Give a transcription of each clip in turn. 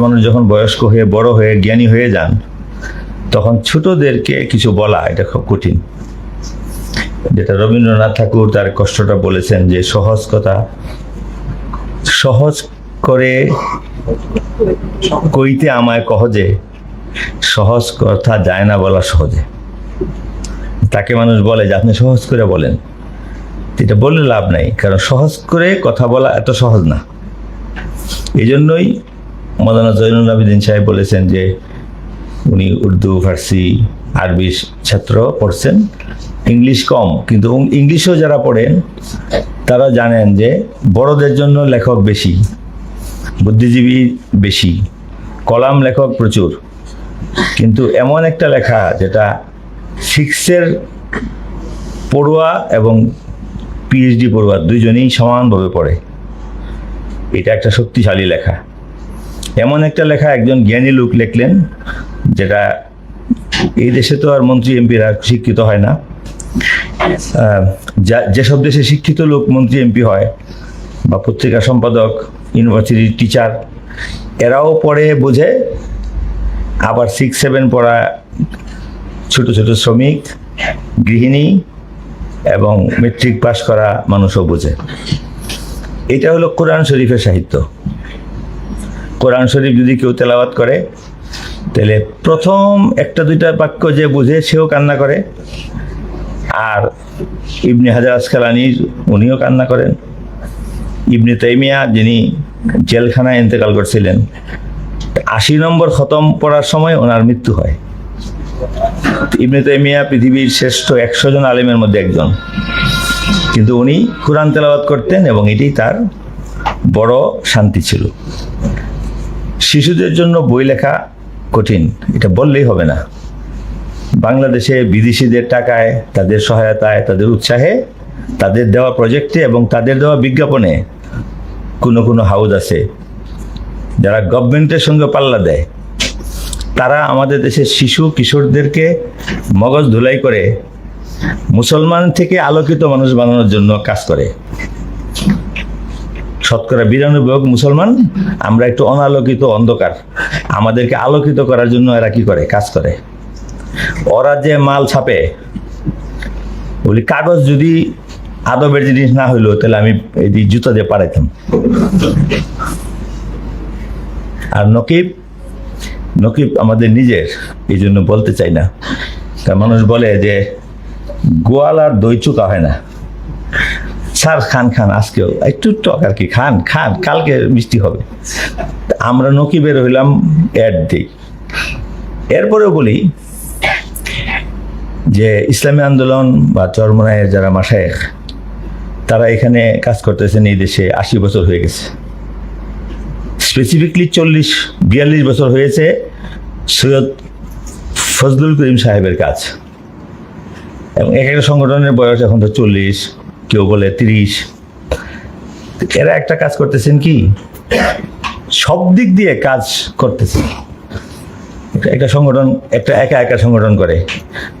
মানুষ যখন বয়স্ক হয়ে, বড় হয়ে, জ্ঞানী হয়ে যান, তখন ছোটদেরকে কিছু বলা এটা খুব কঠিন। যেটা রবীন্দ্রনাথ ঠাকুর তার কষ্টটা বলেছেন যে সহজ কথা, সহজ করে কইতে আমায় কহজে, সহজ কথা যায় না বলা সহজে। তাকে মানুষ বলে যে, আপনি সহজ করে বলেন। এটা বললে লাভ নাই, কারণ সহজ করে কথা বলা এত সহজ না। এই জন্যই মৌলানা জৈনুল আবেদিন সাহেব বলেছেন যে উনি উর্দু, ফার্সি, আরবি ছাত্র পড়ছেন। ইংলিশ কম, কিন্তু ইংলিশও যারা পড়েন, তারা জানেন যে বড়দের জন্য লেখক বেশি, বুদ্ধিজীবী বেশি, কলাম লেখক প্রচুর। কিন্তু এমন একটা লেখা যেটা সিক্সের পড়ুয়া এবং পিএইচডি পড়ুয়া দুইজনেই সমানভাবে পড়ে। এটা একটা শক্তিশালী লেখা। এমন একটা লেখা একজন জ্ঞানী লোক লিখলেন, যেটা এই দেশে তো আর মন্ত্রী এমপিরা শিক্ষিত হয় না। যেসব দেশে শিক্ষিত লোক মন্ত্রী এমপি হয়, বা পত্রিকা সম্পাদক, ইউনিভার্সিটির টিচার, এরাও পড়ে, বোঝে, আবার সিক্স সেভেন পড়া ছোট ছোট শ্রমিক, গৃহিণী এবং মেট্রিক পাস করা মানুষও বোঝে। এটা হলো কোরআন শরীফের সাহিত্য। কোরআন শরীফ যদি কেউ তেলাওয়াত করে, তাহলে প্রথম একটা দুইটা বাক্য যে বুঝে সেও কান্না করে। আর ইবনে হাজার আসকালানি, উনিও কান্না করেন। ইবনে তাইমিয়া, যিনি জেলখানায় ইন্তেকাল করছিলেন, আশি নম্বর খতম পড়ার সময় ওনার মৃত্যু হয়। ইবনে তাইমিয়া পৃথিবীর শ্রেষ্ঠ একশো জন আলেমের মধ্যে একজন। কিন্তু উনি কোরআন তেলাওয়াত করতেন এবং এটি তার বড় শান্তি ছিল। শিশুদের জন্য বই লেখা কঠিন, এটা বললেই হবে না। বাংলাদেশে বিদেশিদের টাকায়, তাদের সহায়তায়, তাদের উৎসাহে, তাদের দেওয়া প্রজেক্টে এবং তাদের দেওয়া বিজ্ঞাপনে কোনো কোনো হাউস আছে, যারা গভর্নমেন্টের সঙ্গে পাল্লা দেয়। তারা আমাদের দেশের শিশু, কিশোরদেরকে মগজ ধুলাই করে মুসলমান থেকে আলোকিত মানুষ বানানোর জন্য কাজ করে। শতকরা বিরানব্বই ভাগ মুসলমান, আমরা একটু অনালোকিত অন্ধকার। আমাদেরকে আলোকিত করার জন্য এরা কি করে? কাজ করে। ওরা যে মাল ছাপে, বলি কাগজ যদি আদবের জিনিস না হইল, তাহলে আমি এই জুতা দিয়ে পারাইতাম আর নকিব নকিব আমাদের নিজের, এই জন্য বলতে চাই না। মানুষ বলে যে গোয়াল আর দই চুকা হয় না। স্যার, খান খান, আজকেও। একটু টক আর কি, খান খান, কালকে মিষ্টি হবে। আমরা নকিবের হইলাম, অ্যাড দিই। এরপরেও বলি যে, ইসলামী আন্দোলন বা চরমনায়ের যারা মাসায়েখ, তারা এখানে কাজ করতেছেন এই দেশে আশি বছর হয়ে গেছে। স্পেসিফিকলি চল্লিশ, বিয়াল্লিশ বছর হয়েছে সৈয়দ ফজলুল করিম সাহেবের কাজ। এবং এক একটা সংগঠনের বয়স এখন তো চল্লিশ। কেউ বলে তিরিশ। এরা একটা কাজ করতেছেন কি? সব দিক দিয়ে কাজ করতেছে একটা- একটা সংগঠন, একটা একা একা সংগঠন করে,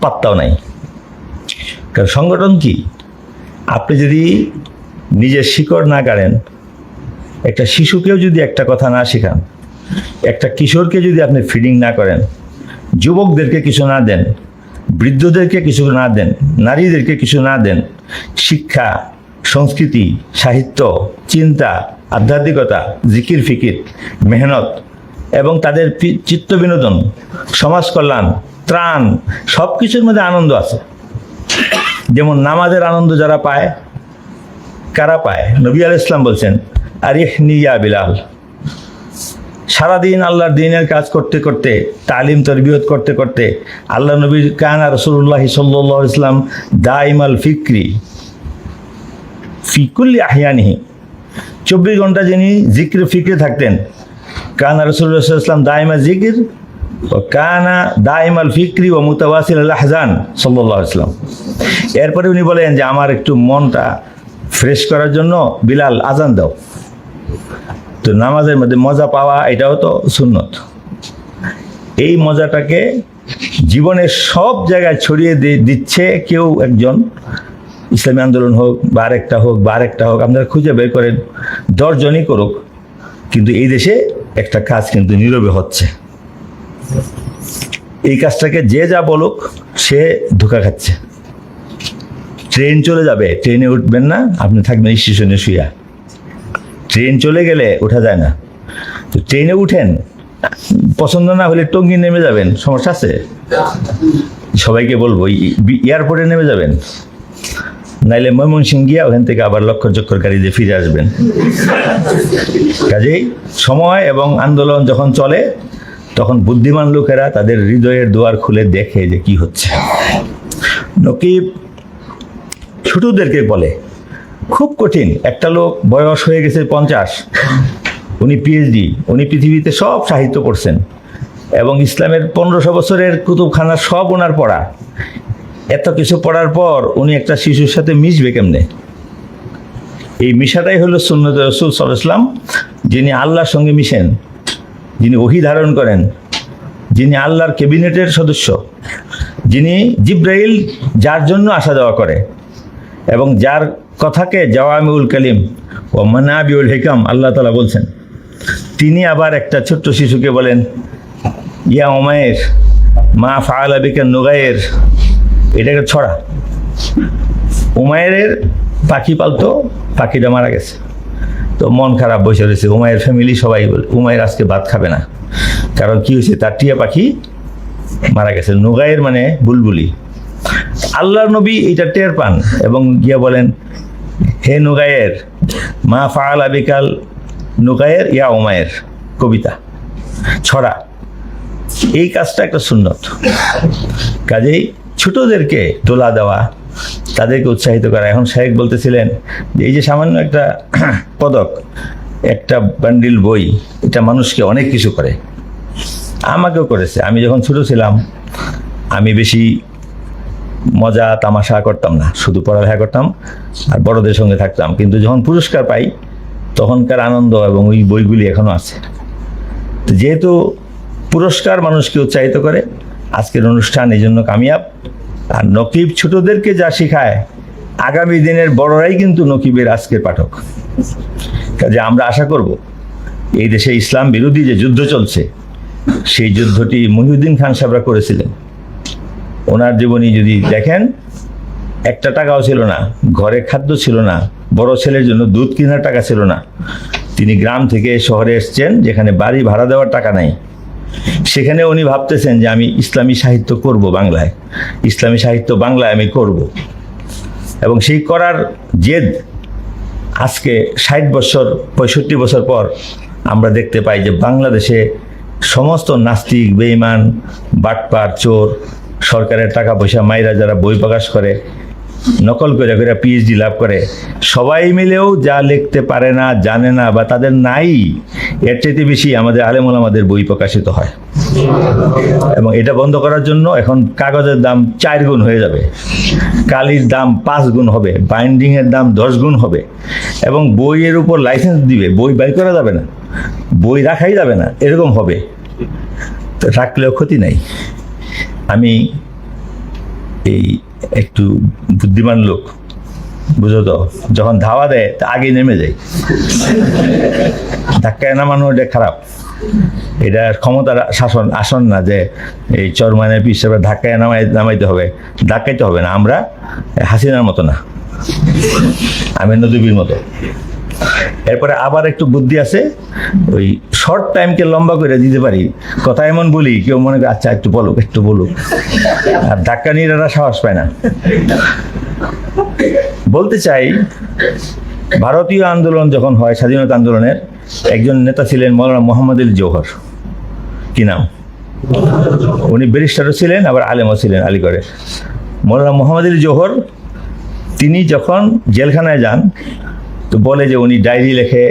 পাত্তাও নাই। কারণ সংগঠন কি? আপনি যদি নিজের শিকড় না গাড়েন, একটা শিশুকেও যদি একটা কথা না শেখান, একটা কিশোরকে যদি আপনি ফিডিং না করেন, যুবকদেরকে কিছু না দেন, বৃদ্ধদেরকে কিছু না দেন, নারীদেরকে কিছু না দেন শিক্ষা, সংস্কৃতি, সাহিত্য, চিন্তা, আধ্যাত্মিকতা, জিকির, ফিকির, মেহনত এবং তাদের চিত্ত বিনোদন, সমাজ কল্যাণ, ত্রাণ সব কিছুর মধ্যে আনন্দ আছে। যেমন নামাজের আনন্দ যারা পায়, কারা পায়? নবী আল ইসলাম বলছেন আরিহ নিয়া বিলাল। সারাদিন আল্লাহর দিনের কাজ করতে করতে, তালিম তরবিয়ত করতে করতে, আল্লাহ নবীর কানা রসুল্লাহ সাল্লাহ ইসলাম দাইমাল ফিক্রি ফিকুল্লি আহিয়ানিহি। চব্বিশ ঘণ্টা যিনি জিক্র ফিক্রে থাকতেন, কানা রসুল্লাহ ইসলাম দাইমা জিকির ও কানা দাইমাল ফিক্রি ও মুতাওয়াসিল আল আহজান সাল্লাহ ইসলাম এরপরে উনি বলেন যে, আমার একটু মনটা ফ্রেশ করার জন্য বিলাল আজান দাও। তো নামাজের মধ্যে মজা পাওয়া, এটাও তো সুন্নত। এই মজাটাকে জীবনের সব জায়গায় ছড়িয়ে দিচ্ছে কেউ একজন। ইসলামী আন্দোলন হোক বা আরেকটা হোক বা আরেকটা হোক, আপনারা খুঁজে বের করেন, দশজনই করুক, কিন্তু এই দেশে একটা কাজ কিন্তু নীরবে হচ্ছে। এই কাজটাকে যে যা বলুক, সে ধোকা খাচ্ছে। ট্রেন চলে যাবে, ট্রেনে উঠবেন না, আপনি থাকবেন স্টেশনে শুয়া ট্রেন চলে গেলে ওঠা যায় না। তো ট্রেনে উঠেন, পছন্দ না হলে টঙ্গি নেমে যাবেন, সমস্যা আছে? সবাইকে বলব এয়ারপোর্টে নেমে যাবেন। নাইলে ময়মনসিং গিয়া ওখান থেকে আবার লক্ষ চক্কর গাড়িতে ফিরে আসবেন। কাজেই সময় এবং আন্দোলন যখন চলে, তখন বুদ্ধিমান লোকেরা তাদের হৃদয়ের দুয়ার খুলে দেখে যে কি হচ্ছে। নকিব ছোটদেরকে বলে কঠিন। একটা লোক বয়স হয়ে গেছে পঞ্চাশ। উনি পিএইচডি উনি পৃথিবীতে সব সাহিত্য পড়ছেন। এবং ইসলামের পনেরোশো বছরের কুতুবখানা সব ওনার পড়া। এত কিছু পড়ার পর উনি একটা শিশুর সাথে মিশবে কেমনে? এই মিশাটাই হলো সুন্নত রসুল সাল্লাম যিনি আল্লাহর সঙ্গে মিশেন, যিনি ওহি ধারণ করেন, যিনি আল্লাহর ক্যাবিনেটের সদস্য, যিনি জিব্রাইল যার জন্য আসা যাওয়া করে, এবং যার কথাকে জাওয়ামিউল কালিম ও মানাবিউল হিকাম আল্লাহ তালা বলছেন। তিনি আবার একটা ছোট্ট শিশুকে বলেন, ইয়া ওমায়ের, মা ফাআলা বিকা নুগায়ের এটা একটা ছড়া। উমায়ের পাখি পালতো, পাখিটা মারা গেছে। তো মন খারাপ বসে রয়েছে উমায়ের ফ্যামিলি সবাই বলে উমায়ের আজকে ভাত খাবে না। কারণ কি হয়েছে? তার টিয়া পাখি মারা গেছে। নোগায়ের মানে বুলবুলি। আল্লাহর নবী এটা টের পান এবং গিয়া বলেন হে নুগায়ের মা ফাআল আবিকাল নুগায়ের ইয়া উমায়ের কবিতা, ছড়া। এই কাজটা একটা সুন্নত। কাজেই ছোটদেরকে তোলা দেওয়া, তাদেরকে উৎসাহিত করা। এখন শাহেক বলতেছিলেন যে, এই যে সামান্য একটা পদক, একটা বান্ডিল বই, এটা মানুষকে অনেক কিছু করে। আমাকেও করেছে। আমি যখন ছোট ছিলাম, আমি বেশি মজা, তামাশা করতাম না। শুধু পড়ালেখা করতাম আর বড়দের সঙ্গে থাকতাম। কিন্তু যখন পুরস্কার পাই, তখনকার আনন্দ এবং ওই বইগুলি এখনও আছে। তো যেহেতু পুরস্কার মানুষকে উৎসাহিত করে, আজকের অনুষ্ঠান এই জন্য কামিয়াব। আর নকিব ছোটদেরকে যা শেখায়, আগামী দিনের বড়রাই কিন্তু নকিবের আজকের পাঠক। কাজে আমরা আশা করব, এই দেশে ইসলাম বিরোধী যে যুদ্ধ চলছে, সেই যুদ্ধটি মহিউদ্দিন খান সাহেবরা করেছিলেন। ওনার জীবনী যদি দেখেন, একটা টাকাও ছিল না, ঘরে খাদ্য ছিল না, বড় ছেলের জন্য দুধ কেনার টাকা ছিল না। তিনি গ্রাম থেকে শহরে এসছেন, যেখানে বাড়ি ভাড়া দেওয়ার টাকা নাই। সেখানে উনি ভাবতেছেন যে আমি ইসলামী সাহিত্য করব বাংলায়। ইসলামী সাহিত্য বাংলায় আমি করব। এবং সেই করার জেদ আজকে ষাট বছর, পঁয়ষট্টি বছর পর আমরা দেখতে পাই যে বাংলাদেশে সমস্ত নাস্তিক, বেঈমান, বাটপার, চোর সরকারের টাকা পয়সা মাইরা যারা বই প্রকাশ করে, নকল করে করে পিএইচডি লাভ করে, সবাই মিলেও যা লিখতে পারে না, জানে না বা তাদের নাই, এর চাইতে বেশি আমাদের আলেমুল আমাদের বই প্রকাশিত হয়। এবং এটা বন্ধ করার জন্য এখন কাগজের দাম চার গুণ হয়ে যাবে। কালির দাম পাঁচ গুণ হবে বাইন্ডিংয়ের দাম দশ গুণ হবে, এবং বইয়ের উপর লাইসেন্স দিবে, বই বাই করা যাবে না, বই রাখাই যাবে না, এরকম হবে। তো রাখলেও ক্ষতি নাই। আমি এই একটু বুদ্ধিমান লোক, বুঝো তো? যখন ধাওয়া দেয়, তা আগে নেমে যায়। ধাক্কায় নামানো এটা খারাপ। এটা ক্ষমতার শাসন, আসন না যে এই চরমানের পিসে ধাক্কায় নামাই, নামাইতে হবে। ধাক্কাইতে হবে না, আমরা হাসিনার মতো না। আমি নদীবীর মতো। এরপরে আবার একটু বুদ্ধি আছে, ওই শর্ট টাইমকে লম্বা করে দিতে পারি। কথা এমন বলি, কেউ মনে করে আচ্ছা একটু বলুক একটু বলুক। আর ধাক্কা নিয়ে সাহস পায় না। বলতে চাই, ভারতীয় আন্দোলন যখন হয়, স্বাধীনতা আন্দোলনের, একজন নেতা ছিলেন মৌলানা মোহাম্মদ আলী জৌহর কি নাম? উনি ব্যারিস্টারও ছিলেন, আবার আলেমও ছিলেন আলিগড়ে মৌলানা মোহাম্মদ আলী জৌহর তিনি যখন জেলখানায় যান তো বলে যে উনি ডায়েরি লেখে,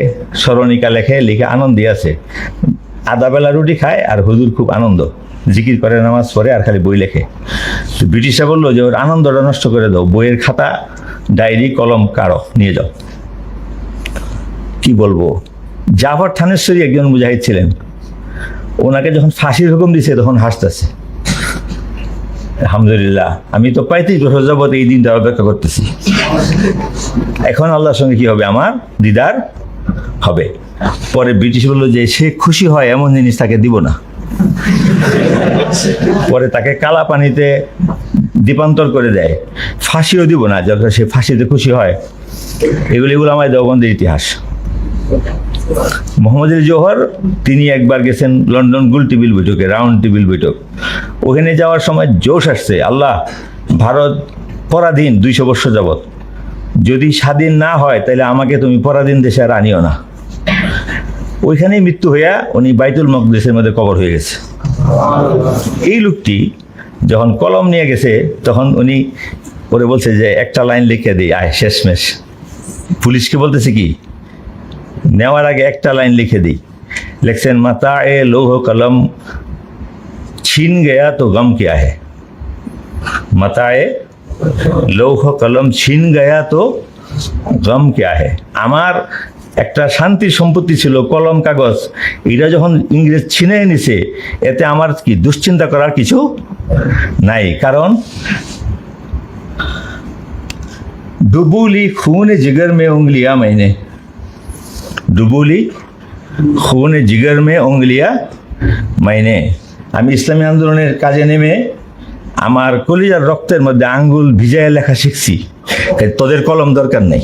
স্মরণিকা লেখে, লিখে আনন্দে আছে। আধা বেলা রুটি খায় আর হুজুর খুব আনন্দ। জিকির করে নামাজ পড়ে আর খালি বই লেখে। তো ব্রিটিশরা বলল যে ওর আনন্দটা নষ্ট করে দাও, বইয়ের খাতা, ডায়েরি, কলম কারও নিয়ে যাও। কি বলব? জাফর থানেশ্বরী একজন মুজাহিদ ছিলেন। ওনাকে যখন ফাঁসির হুকুম দিছে তখন হাসতেছে। আলহামদুলিল্লাহ। আমি তো পঁয়ত্রিশ বছর যাবত এই দিনটা অপেক্ষা করতেছি। এখন আল্লাহর সঙ্গে কি হবে? আমার দিদার হবে। পরে ব্রিটিশ বলল যে সে খুশি হয় এমন জিনিস তাকে দিব না। পরে তাকে কালা পানিতে দীপান্তর করে দেয়। ফাঁসিও দিব না, যখন সে ফাঁসিতে খুশি হয়। এগুলো এগুলো আমার দেওবন্দের ইতিহাস। মোহাম্মদ জোহর, তিনি একবার গেছেন লন্ডন গুল টেবিল বৈঠকে, রাউন্ড টেবিল বৈঠক। ওখানে যাওয়ার সময় জোশ আসছে, আল্লাহ, ভারত পরাধীন দুইশো বৎসর যাবৎ। যদি স্বাধীন না হয়, তাহলে আমাকে তুমি পরাধীন দেশে আর আনিও না। ওইখানেই মৃত্যু হইয়া উনি বাইতুল মকদেশের মধ্যে কবর হয়ে গেছে। এই লোকটি যখন কলম নিয়ে গেছে, তখন উনি ওরে বলছে যে, একটা লাইন লিখে দিই, আয়, শেষমেশ। পুলিশকে বলতেছে কি নেওয়ার আগে একটা লাইন লিখে দিই। লিখছেন মাতা এ লোহ কলম, ছিন গেয়া তো গম কে হে মাতা এ লৌহ কলম, ছিন গেয়া তো গম কে হে আমার একটা শান্তির সম্পত্তি ছিল, কলম, কাগজ। এটা যখন ইংরেজ ছিনে নিছে এতে আমার কি দুশ্চিন্তা করার কিছু নাই? কারণ ডুবুলি খুনে জিগর মে উংলিয়া মাইনে। ডুবুলি খুনে জিগার মে অঙ্গলিয়া মাইনে আমি ইসলামী আন্দোলনের কাজে নেমে আমার কলিজার রক্তের মধ্যে আঙ্গুল ভিজায় লেখা শিখছি তোদের কলম দরকার নেই